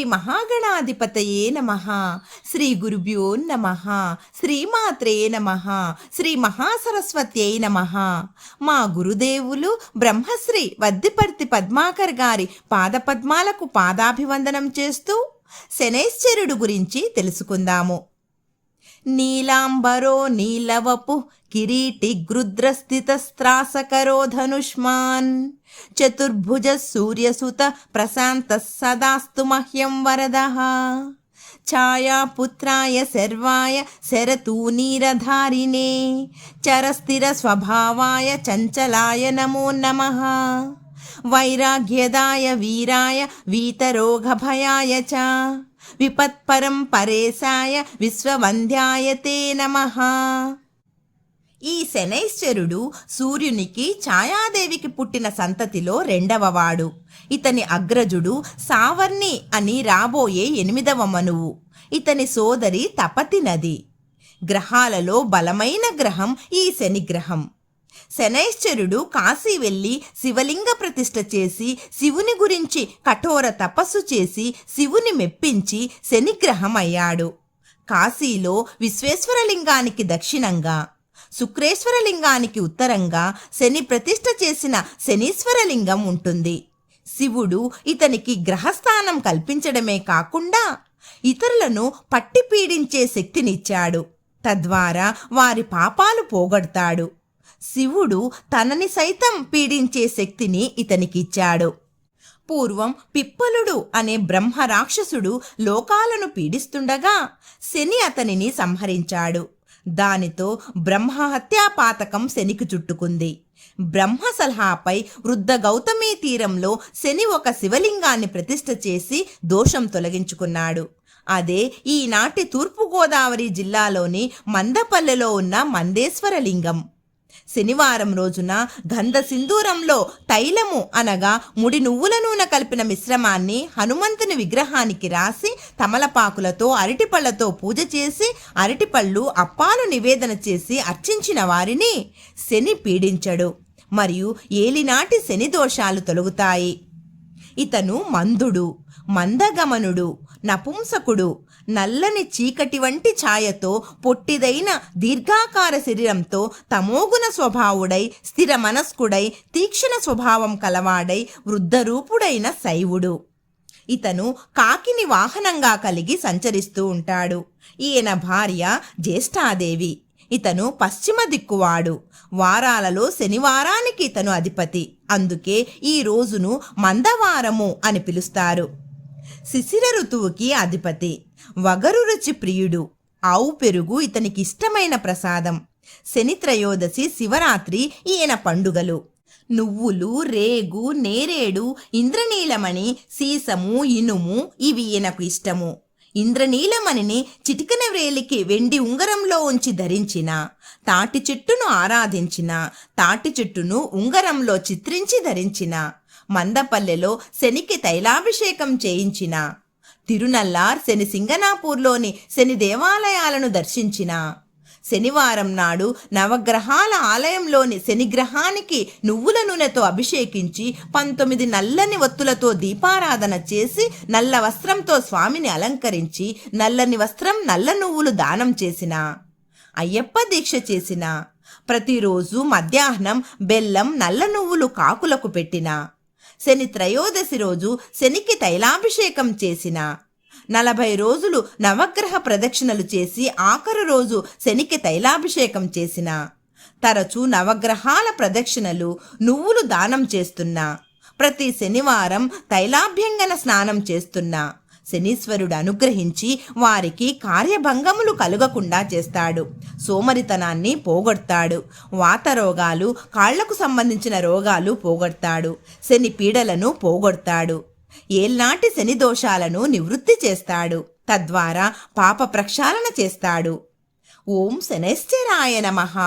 శ్రీ మహాగణాధిపతయే నమ శ్రీ గురుభ్యో నమ శ్రీమాత్రే నమ శ్రీ మహాసరస్వత్యై నమ. మా గురుదేవులు బ్రహ్మశ్రీ వద్దిపర్తి పద్మాకర్ గారి పాదపద్మాలకు పాదాభివందనం చేస్తూ శనైశ్చరుడు గురించి తెలుసుకుందాము. నీలాంబరో నీలవపు కిరీటి గృద్రస్థితస్త్రాసకరో ధనుష్మాన్. చతుర్భుజ సూర్యసుత ప్రశాంత సదాస్తు మహ్యం వరద. ఛాయాపుత్రాయ శర్వాయ శరతూనీరధారిణే చరస్థిర స్వభావాయ చంచలాయ నమో నమ. వైరాగ్యదాయ వీరాయ వీతరోగభయాయ చ. విపత్పరం పరేశాయ విశ్వవంధ్యాయ తే నమః ఈ శనైశ్వరుడు సూర్యునికి ఛాయాదేవికి పుట్టిన సంతతిలో రెండవవాడు. ఇతని అగ్రజుడు సావర్ణి అని రాబోయే ఎనిమిదవ మనువు. ఇతని సోదరి తపతి నది. గ్రహాలలో బలమైన గ్రహం ఈ శని గ్రహం శనైశ్చరుడు కాశీ వెళ్ళి శివలింగ ప్రతిష్ఠ చేసి శివుని గురించి కఠోర తపస్సు చేసి శివుని మెప్పించి శనిగ్రహం అయ్యాడు కాశీలో విశ్వేశ్వరలింగానికి దక్షిణంగా శుక్రేశ్వరలింగానికి ఉత్తరంగా శని ప్రతిష్ఠ చేసిన శనీశ్వరలింగం ఉంటుంది. శివుడు ఇతనికి గ్రహస్థానం కల్పించడమే కాకుండా ఇతరులను పట్టి పీడించే శక్తినిచ్చాడు. తద్వారా వారి పాపాలు పోగొడతాడు. శివుడు తనని సైతం పీడించే శక్తిని ఇతనికిచ్చాడు. పూర్వం పిప్పలుడు అనే బ్రహ్మ రాక్షసుడు లోకాలను పీడిస్తుండగా శని అతనిని సంహరించాడు. దానితో బ్రహ్మ హత్యాపాతకం శనికి చుట్టుకుంది. బ్రహ్మ సలహాపై వృద్ధ గౌతమీ తీరంలో శని ఒక శివలింగాన్ని ప్రతిష్ఠ చేసి దోషం తొలగించుకున్నాడు. అదే ఈనాటి తూర్పుగోదావరి జిల్లాలోని మందపల్లెలో ఉన్న మందేశ్వర లింగం శనివారం రోజున గంధ సింధూరంలో తైలము అనగా ముడి నువ్వుల నూనె కలిపిన మిశ్రమాన్ని హనుమంతుని విగ్రహానికి రాసి తమలపాకులతో అరటిపళ్ళతో పూజ చేసి అరటిపళ్ళు అప్పాలు నివేదన చేసి అర్చించిన వారిని శని పీడించడు. మరియు ఏలినాటి శని దోషాలు తొలగుతాయి. ఇతను మందుడు మందగమనుడు నపుంసకుడు నల్లని చీకటి వంటి ఛాయతో పొట్టిదైన దీర్ఘాకార శరీరంతో తమోగుణ స్వభావుడై స్థిర మనస్కుడై తీక్షణ స్వభావం కలవాడై వృద్ధరూపుడైన శైవుడు. ఇతను కాకిని వాహనంగా కలిగి సంచరిస్తూ ఉంటాడు. ఈయన భార్య జ్యేష్ఠాదేవి. ఇతను పశ్చిమ దిక్కువాడు. వారాలలో శనివారానికి ఇతను అధిపతి. అందుకే ఈ రోజును మందవారము అని పిలుస్తారు. శిశిర ఋతువుకి అధిపతి. వగరు రుచి ప్రియుడు. ఆవు పెరుగు ఇతనికి ఇష్టమైన ప్రసాదం. శని త్రయోదశి శివరాత్రి ఈయన పండుగలు. నువ్వులు రేగు నేరేడు ఇంద్రనీలమణి సీసము ఇనుము ఇవి ఈయనకు ఇష్టము. ఇంద్రనీలమణిని చిటికన వ్రేలికి వెండి ఉంగరంలో ఉంచి ధరించిన తాటి చెట్టును ఆరాధించిన తాటి చెట్టును ఉంగరంలో చిత్రించి ధరించిన మందపల్లెలో శనికి తైలాభిషేకం చేయించిన తిరునల్లార్ శని సింగనాపూర్లోని శని దేవాలయాలను దర్శించిన. శనివారం నాడు నవగ్రహాల ఆలయంలోని శనిగ్రహానికి నువ్వుల నూనెతో అభిషేకించి పంతొమ్మిది నల్లని ఒత్తులతో దీపారాధన చేసి నల్ల వస్త్రంతో స్వామిని అలంకరించి నల్లని వస్త్రం నల్ల నువ్వులు దానం చేసిన. అయ్యప్ప దీక్ష చేసిన. ప్రతిరోజు మధ్యాహ్నం బెల్లం నల్ల నువ్వులు కాకులకు పెట్టిన. శని త్రయోదశి రోజు శనికి తైలాభిషేకం చేసిన. నలభై రోజులు నవగ్రహ ప్రదక్షిణలు చేసి ఆఖరు రోజు శనికి తైలాభిషేకం చేసిన. తరచూ నవగ్రహాల ప్రదక్షిణలు నువ్వులు దానం చేస్తున్నా. ప్రతి శనివారం తైలాభ్యంగన స్నానం చేస్తున్నా. శనీశ్వరుడు అనుగ్రహించి వారికి కార్యభంగములు కలుగకుండా చేస్తాడు. సోమరితనాన్ని పోగొడతాడు. వాత రోగాలు కాళ్ళకు సంబంధించిన రోగాలు పోగొడతాడు. శని పీడలను పోగొడతాడు. ఏల్నాటి శని దోషాలను నివృత్తి చేస్తాడు. తద్వారా పాప ప్రక్షాళన చేస్తాడు. ఓం శనైశ్చరాయ నమః.